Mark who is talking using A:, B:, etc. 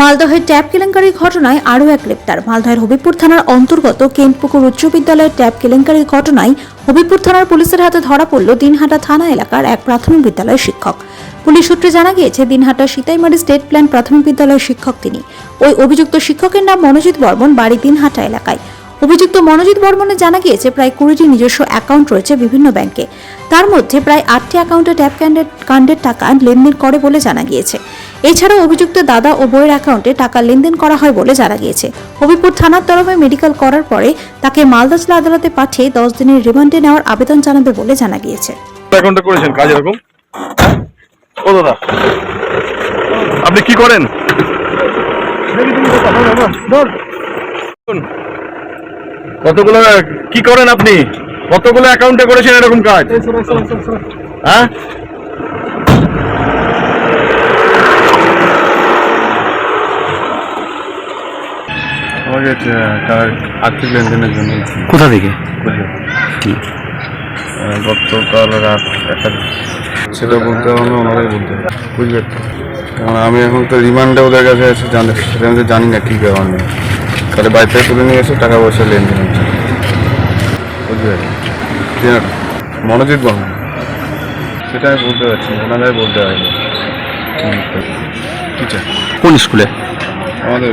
A: মালদহের ট্যাব কেলেঙ্কারির ঘটনায় আরও এক গ্রেপ্তার। মালদহের হবিপুর থানার অন্তর্গত কেন্টপুকুর উচ্চ বিদ্যালয়ের ট্যাব কেলেঙ্কারির ঘটনায় হবিপুর থানার পুলিশের হাতে ধরা পড়ল দিনহাটা থানা এলাকার এক প্রাথমিক বিদ্যালয়ের শিক্ষক। পুলিশ সূত্রে জানা গিয়েছে, দিনহাটা সীতাইমারি স্টেট প্ল্যান প্রাথমিক বিদ্যালয়ের শিক্ষক তিনি। ওই অভিযুক্ত শিক্ষকের নাম মনোজিৎ বর্মন, বাড়ি দিনহাটা এলাকায়। অভিযুক্ত মনোজিৎ বর্মনে জানা গিয়েছে, প্রায় কুড়িটি নিজস্ব অ্যাকাউন্ট রয়েছে বিভিন্ন ব্যাংকে। তার মধ্যে প্রায় আটটি অ্যাকাউন্টে ট্যাপ ক্যান্ডের কাণ্ডের টাকা লেনদেন করে বলে জানা গিয়েছে। এছাড়াও অভিযুক্ত দাদা ও বইয়ের অ্যাকাউন্টে টাকা লেনদেন করা হয় বলে জানা গিয়েছে। হবিপুর থানার তরফে মেডিকেল করার পরে তাকে মালদা জেলা আদালতে পাঠিয়ে দশ দিনের রিমান্ডে নেওয়ার আবেদন জানাবে বলে জানা গিয়েছে।
B: আপনি কি করেন? কতগুলো, কি করেন আপনি? কতগুলো অ্যাকাউন্টে করেছেন এরকম কাজ? হ্যাঁ? আমাকে আর্থিক লেনদেনের জন্য।
C: কোথা থেকে?
B: গতকাল রাত একটা সেটা বলতে হবে না ওনারাই বলতে তো কারণ আমি এখন তো রিমান্ডে ওদের কাছে এসে জানি সেটা আমি তো জানি না কী কারণে তাহলে বাড়ি থেকে তুলে নিয়ে এসে টাকা পয়সা লেনদেন হচ্ছে। চেনাটা মনোজিৎ বর্মন সেটা আমি বলতে পারছি ওনারাই বলতে পারবে কি চাই?
C: কোন স্কুলে?
B: আমাদের